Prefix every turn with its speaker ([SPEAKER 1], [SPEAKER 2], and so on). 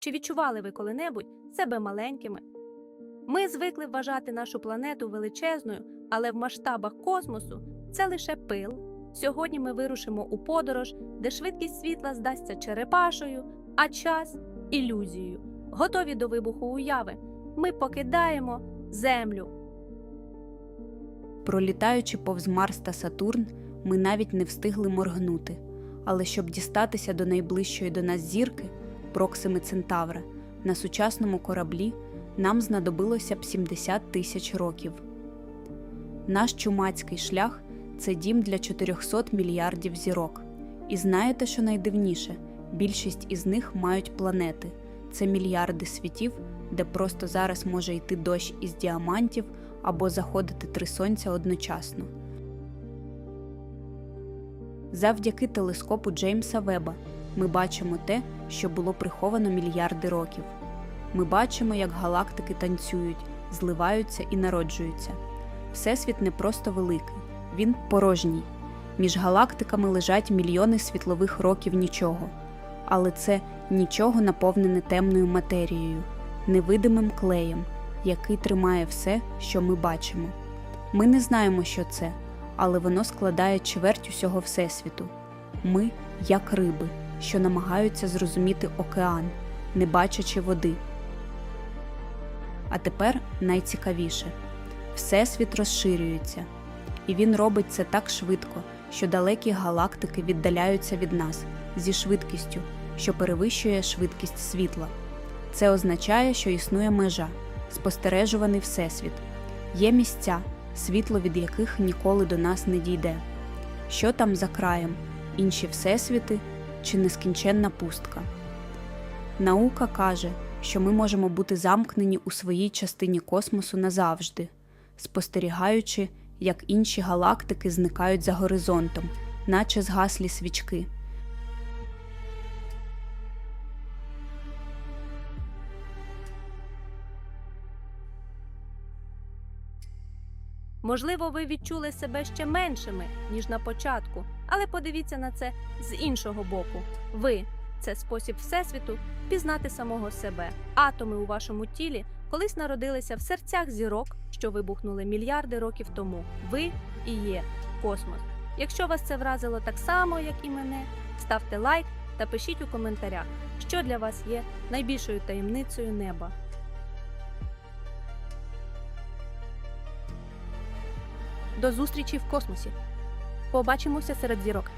[SPEAKER 1] Чи відчували ви коли-небудь себе маленькими? Ми звикли вважати нашу планету величезною, але в масштабах космосу це лише пил. Сьогодні ми вирушимо у подорож, де швидкість світла здасться черепашою, а час ілюзією. Готові до вибуху уяви. Ми покидаємо Землю.
[SPEAKER 2] Пролітаючи повз Марс та Сатурн, ми навіть не встигли моргнути. Але щоб дістатися до найближчої до нас зірки, Проксими Центавра, на сучасному кораблі нам знадобилося б 70 тисяч років. Наш чумацький шлях це дім для 400 мільярдів зірок. І знаєте, що найдивніше? Більшість із них мають планети. Це мільярди світів, де просто зараз може йти дощ із діамантів або заходити три сонця одночасно. Завдяки телескопу Джеймса Веба ми бачимо те, що було приховано мільярди років. Ми бачимо, як галактики танцюють, зливаються і народжуються. Всесвіт не просто великий, він порожній. Між галактиками лежать мільйони світлових років нічого. Але це нічого наповнене темною матерією, невидимим клеєм, який тримає все, що ми бачимо. Ми не знаємо, що це, але воно складає чверть усього Всесвіту. Ми як риби, що намагаються зрозуміти океан, не бачачи води. А тепер найцікавіше Всесвіт розширюється, і він робить це так швидко, що далекі галактики віддаляються від нас зі швидкістю, що перевищує швидкість світла. Це означає, що існує межа, спостережуваний всесвіт. Є місця, світло від яких ніколи до нас не дійде. Що там за краєм, інші всесвіти чи нескінченна пустка? Наука каже, що ми можемо бути замкнені у своїй частині космосу назавжди, спостерігаючи, як інші галактики зникають за горизонтом, наче згаслі свічки.
[SPEAKER 1] Можливо, ви відчули себе ще меншими, ніж на початку, але подивіться на це з іншого боку. Ви це спосіб Всесвіту пізнати самого себе. Атоми у вашому тілі колись народилися в серцях зірок, що вибухнули мільярди років тому. Ви і є космос. Якщо вас це вразило так само, як і мене, ставте лайк та пишіть у коментарях, що для вас є найбільшою таємницею неба. До зустрічі в космосі. Побачимося серед зірок.